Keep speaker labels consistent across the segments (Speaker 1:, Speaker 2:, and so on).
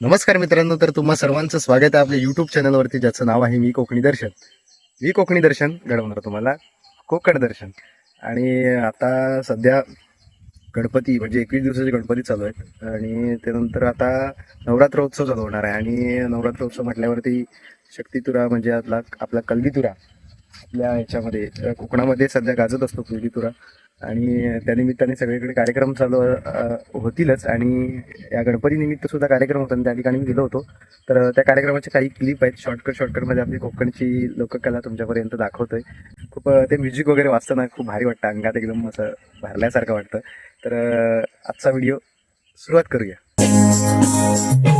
Speaker 1: नमस्कार मित्रांनो तर तुम्हा सर्वांचं स्वागत आहे आपल्या युट्यूब चॅनलवरती ज्याचं नाव आहे मी कोकणी दर्शन. मी कोकणी दर्शन घडवणार तुम्हाला कोकण दर्शन. आणि आता सध्या गणपती म्हणजे एकवीस दिवसाचे गणपती चालू आहेत आणि त्यानंतर आता नवरात्रोत्सव चालू होणार आहे. आणि नवरात्रोत्सव म्हटल्यावरती शक्तितुरा म्हणजे आपला आपला कलगीतुरा आपल्या ह्याच्यामध्ये कोकणामध्ये सध्या गाजत असतो कलगीतुरा. आणि त्यानिमित्ताने सगळीकडे कार्यक्रम चालू होतीलच. आणि या गणपती निमित्त सुद्धा कार्यक्रम होता. त्या ठिकाणी मी गेलो होतो. तर त्या कार्यक्रमाचे काही क्लिप आहेत. शॉर्टकट शॉर्टकटमध्ये आपली कोकणची लोककला तुमच्यापर्यंत दाखवतोय. खूप ते म्युझिक वगैरे वाचताना खूप भारी वाटतं. अंगात एकदम असं भरल्यासारखं वाटतं. तर आजचा व्हिडिओ सुरुवात करूया.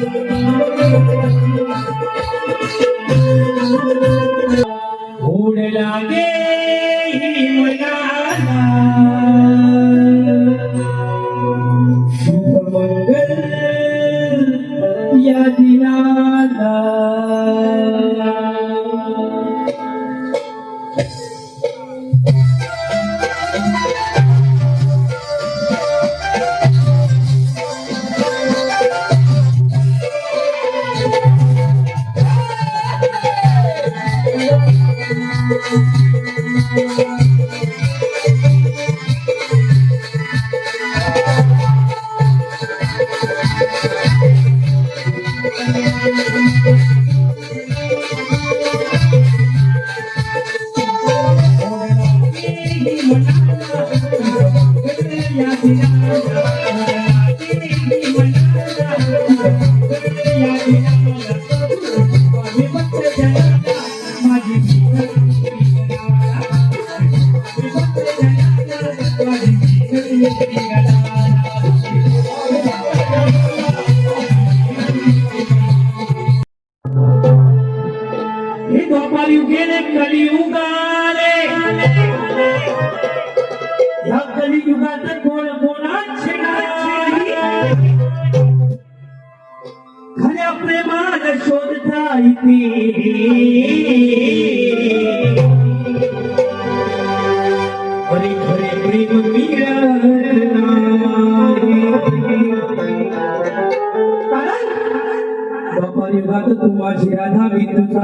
Speaker 2: Thank you. द्वापारयुगेने कलियुगाले या कलियुगात कोण कोणाचे नाही खऱ्या प्रेमाला शोधता येते खरे खरे प्रेम मिळत नाही. कारण द्वापार युगात तू माझी राधा मी तुझा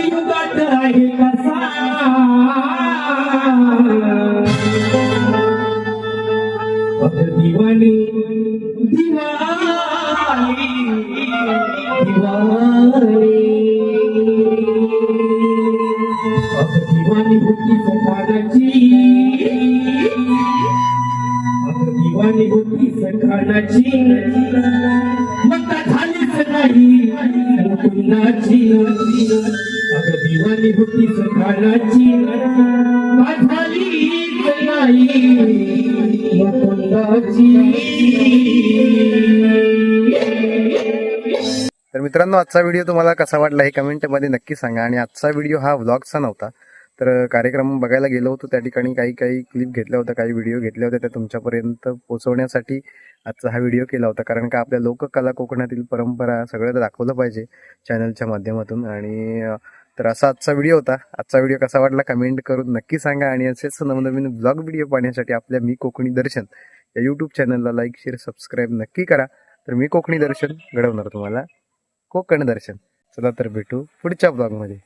Speaker 2: मुकुंदाची अग दिवाणी होती सकाळाची नाही
Speaker 1: तर मित्रांनो आजचा व्हिडिओ तुम्हाला कसा वाटला हे कमेंटमध्ये नक्की सांगा आणि आजचा व्हिडिओ हा व्लॉगचा नव्हता. तर कार्यक्रम बघायला गेलो होतो. त्या ठिकाणी काही काही क्लिप घेतल्या होत्या काही व्हिडिओ घेतल्या होत्या. त्या तुमच्यापर्यंत पोहोचवण्यासाठी आजचा हा व्हिडिओ केला होता. कारण का आपल्या लोककला कोकणातील परंपरा सगळं दाखवलं पाहिजे चॅनलच्या माध्यमातून. आणि तर असा आजचा व्हिडिओ होता. आजचा व्हिडिओ कसा वाटला कमेंट करून नक्की सांगा. आणि असेच नवनवीन ब्लॉग व्हिडिओ पाहण्यासाठी आपल्या मी कोकणी दर्शन या यूट्यूब चॅनलला लाईक शेअर सबस्क्राईब नक्की करा. तर मी कोकणी दर्शन घडवणार तुम्हाला. कोकण दर्शन. चला तर भेटू पुढच्या ब्लॉगमध्ये